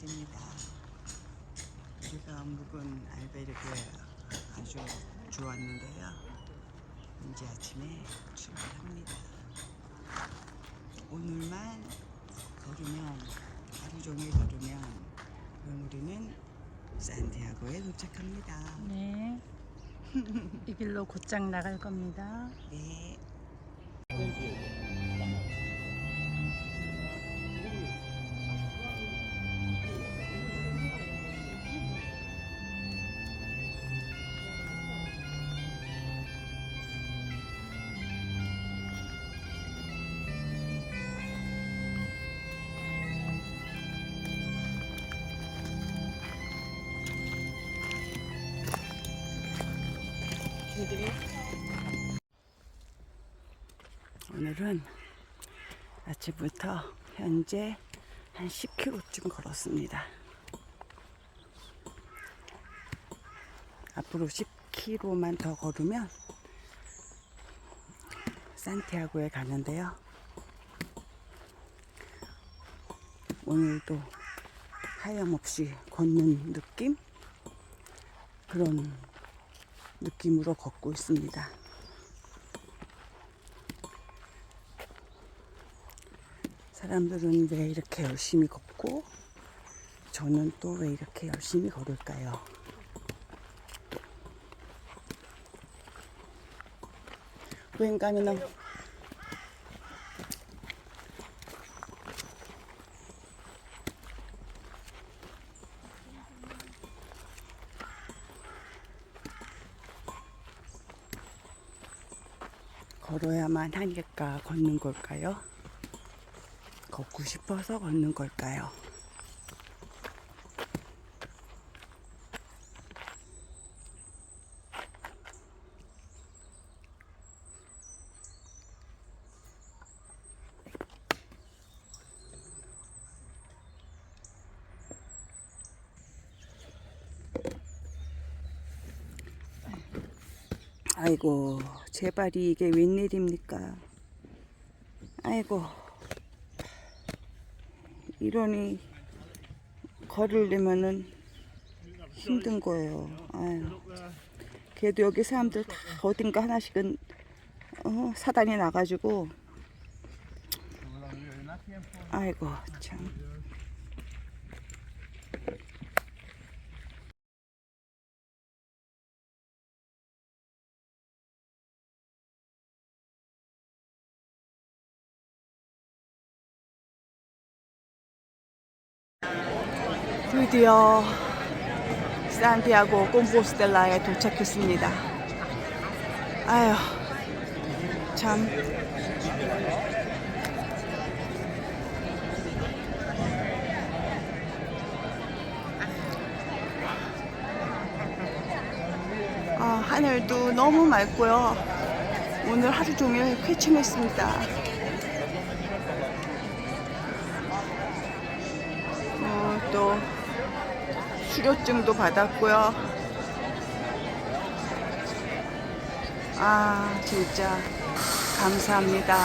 날입니다. 우리가 묵은 알베르게 아주 좋았는데요. 이제 아침에 출발합니다. 오늘만 걸으면 하루 종일 걸으면 그럼 우리는 산티아고에 도착합니다. 네. 이 길로 곧장 나갈 겁니다. 네. 오늘은 아침부터 현재 한 10km쯤 걸었습니다. 앞으로 10km만 더 걸으면 산티아고에 가는데요. 오늘도 하염없이 걷는 느낌? 그런 느낌으로 걷고 있습니다. 사람들은 왜 이렇게 열심히 걷고 저는 또 왜 이렇게 열심히 걸을까요? 웬가는 걸어야만 하니까 걷는 걸까요? 걷고 싶어서 걷는 걸까요? 아이고, 제발이 이게 웬일입니까? 아이고. 이러니 걸으려면은 힘든 거예요. 아유. 그래도 여기 사람들 다 어딘가 하나씩은 어, 사단이 나가지고 아이고 참. 드디어 산티아고 꼼포스텔라에 도착했습니다. 아휴, 참. 아, 하늘도 너무 맑고요. 오늘 하루 종일 쾌청했습니다. 어, 또 수료증도 받았고요. 아, 진짜 감사합니다.